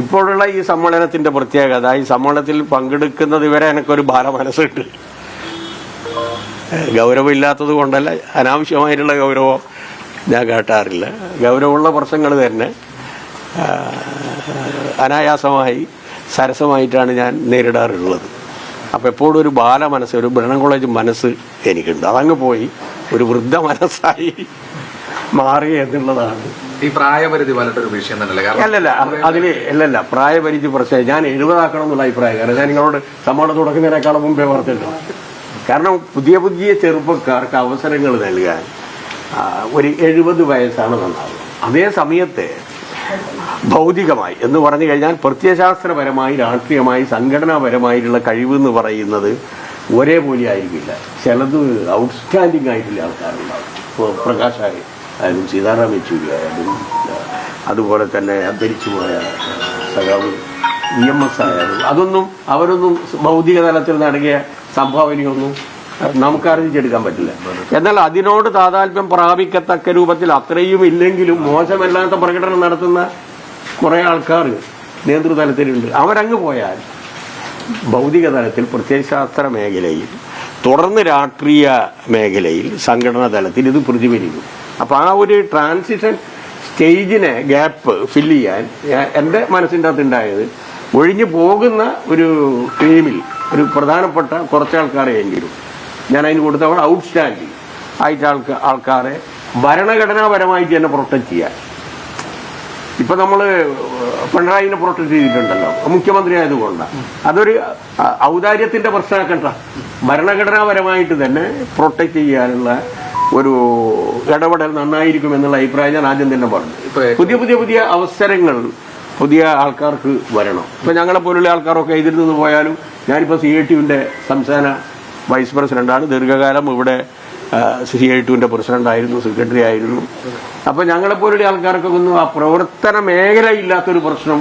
ഇപ്പോഴുള്ള ഈ സമ്മേളനത്തിന്റെ പ്രത്യേകത ഈ സമ്മേളനത്തിൽ പങ്കെടുക്കുന്നത് ഇവരെ എനിക്കൊരു ബാലമനസ്സുണ്ട്. ഗൗരവമില്ലാത്തത് കൊണ്ടല്ല അനാവശ്യമായിട്ടുള്ള ഗൗരവം ഞാൻ കേട്ടാറില്ല. ഗൗരവമുള്ള പ്രശ്നങ്ങൾ തന്നെ അനായാസമായി സരസമായിട്ടാണ് ഞാൻ നേരിടാറുള്ളത്. അപ്പോൾ എപ്പോഴും ഒരു ബാല മനസ്സ് ഒരു ബ്രഹ്മ കോളേജ് മനസ്സ് എനിക്കുണ്ട്. അതങ്ങ് പോയി ഒരു വൃദ്ധ മനസ്സായി. മാറി എന്നുള്ളതാണ് ഈ പ്രായപരിധി വന്നിട്ടൊരു വിഷയം തന്നെയല്ലേ? അല്ലല്ല അത് അല്ലല്ല പ്രായപരിധി പ്രശ്നം ഞാൻ എഴുപതാക്കണം എന്നുള്ള അഭിപ്രായം. കാരണം ഞാൻ നിങ്ങളോട് സമ്മാനം തുടങ്ങുന്നതിനേക്കാളും മുമ്പേ പറഞ്ഞിട്ടുണ്ട് കാരണം പുതിയ പുതിയ ചെറുപ്പക്കാർക്ക് അവസരങ്ങൾ നൽകാൻ ഒരു എഴുപത് വയസ്സാണ് നന്നാവുക. അതേ സമയത്ത് ഭൗതികമായി എന്ന് പറഞ്ഞു കഴിഞ്ഞാൽ പ്രത്യയശാസ്ത്രപരമായി രാഷ്ട്രീയമായി സംഘടനാപരമായിട്ടുള്ള കഴിവ് എന്ന് പറയുന്നത് ഒരേപോലെ ആയിരിക്കില്ല. ചിലത് ഔട്ട്സ്റ്റാൻഡിംഗ് ആയിട്ടുള്ള ആൾക്കാരുണ്ടാവും. പ്രകാശായി. ആയാലും സീതാറാം യെച്ചൂരി ആയാലും അതുപോലെ തന്നെ അന്തരിച്ചു പോയ സഖാവ് ഇ എം എസ് ആയാലും അതൊന്നും അവരൊന്നും ഭൗതിക തലത്തിൽ നടക്കിയ സംഭാവനയൊന്നും നമുക്ക് അറിയിച്ചെടുക്കാൻ പറ്റില്ല. എന്നാൽ അതിനോട് താതാൽപ്യം പ്രാപിക്കത്തക്ക രൂപത്തിൽ അത്രയും ഇല്ലെങ്കിലും മോശമല്ലാത്ത പ്രകടനം നടത്തുന്ന കുറെ ആൾക്കാർ നേതൃതലത്തിലുണ്ട്. അവരങ്ങ് പോയാൽ ഭൗതിക തലത്തിൽ പ്രത്യയശാസ്ത്ര മേഖലയിൽ തുടർന്ന് രാഷ്ട്രീയ മേഖലയിൽ സംഘടനാ തലത്തിൽ ഇത് പ്രതിഫലിക്കും. അപ്പൊ ആ ഒരു ട്രാൻസിഷൻ സ്റ്റേജിനെ ഗ്യാപ്പ് ഫില്ല് ചെയ്യാൻ എന്റെ മനസ്സിന്റെ അകത്ത് ഉണ്ടായത് ഒഴിഞ്ഞു പോകുന്ന ഒരു ടീമിൽ ഒരു പ്രധാനപ്പെട്ട കുറച്ച് ആൾക്കാരെ എങ്കിലും ഞാൻ അതിന് കൊടുത്തവർ ഔട്ട്സ്റ്റാൻഡിങ് ആയിട്ട് ആൾക്കാർ ആൾക്കാരെ ഭരണഘടനാപരമായിട്ട് തന്നെ പ്രൊട്ടക്ട് ചെയ്യാൻ. ഇപ്പൊ നമ്മൾ പിണറായിനെ പ്രൊട്ടക്ട് ചെയ്തിട്ടുണ്ടല്ലോ. മുഖ്യമന്ത്രി ആയതുകൊണ്ടാണ് അതൊരു ഔദാര്യത്തിന്റെ പ്രശ്നമാക്കണ്ട. ഭരണഘടനാപരമായിട്ട് തന്നെ പ്രൊട്ടക്ട് ചെയ്യാനുള്ള ഒരു ഇടപെടൽ നന്നായിരിക്കും എന്നുള്ള അഭിപ്രായം ഞാൻ ആദ്യം തന്നെ പറഞ്ഞു. പുതിയ പുതിയ പുതിയ അവസരങ്ങൾ പുതിയ ആൾക്കാർക്ക് വരണം. ഇപ്പൊ ഞങ്ങളെ പോലുള്ള ആൾക്കാരൊക്കെ ഇതിൽ നിന്ന് പോയാലും ഞാനിപ്പോ സി ഐ ടിയുടെ സംസ്ഥാന വൈസ് പ്രസിഡന്റാണ് ദീർഘകാലം ഇവിടെ സി ഐ ടിയുടെ പ്രസിഡന്റ് ആയിരുന്നു സെക്രട്ടറി ആയിരുന്നു. അപ്പൊ ഞങ്ങളെ പോലുള്ള ആൾക്കാർക്ക് ഒന്നും ആ പ്രവർത്തന മേഖല ഇല്ലാത്തൊരു പ്രശ്നം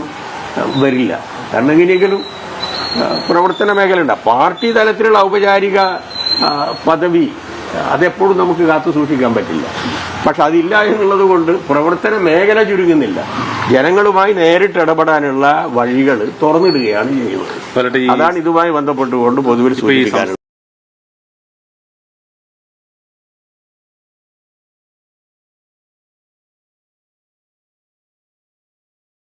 വരില്ല. കാരണം എങ്ങനെയെങ്കിലും പ്രവർത്തന മേഖല ഉണ്ട്. പാർട്ടി തലത്തിലുള്ള ഔപചാരിക പദവി അതെപ്പോഴും നമുക്ക് കാത്തു സൂക്ഷിക്കാൻ പറ്റില്ല. പക്ഷെ അതില്ല എന്നുള്ളത് കൊണ്ട് പ്രവർത്തന മേഖല ചുരുങ്ങുന്നില്ല. ജനങ്ങളുമായി നേരിട്ട് ഇടപെടാനുള്ള വഴികൾ തുറന്നിടുകയാണ് ചെയ്യുന്നത്. അതാണ് ഇതുമായി ബന്ധപ്പെട്ടുകൊണ്ട് പൊതുവിൽ സൂചിപ്പിക്കാനുള്ളത്.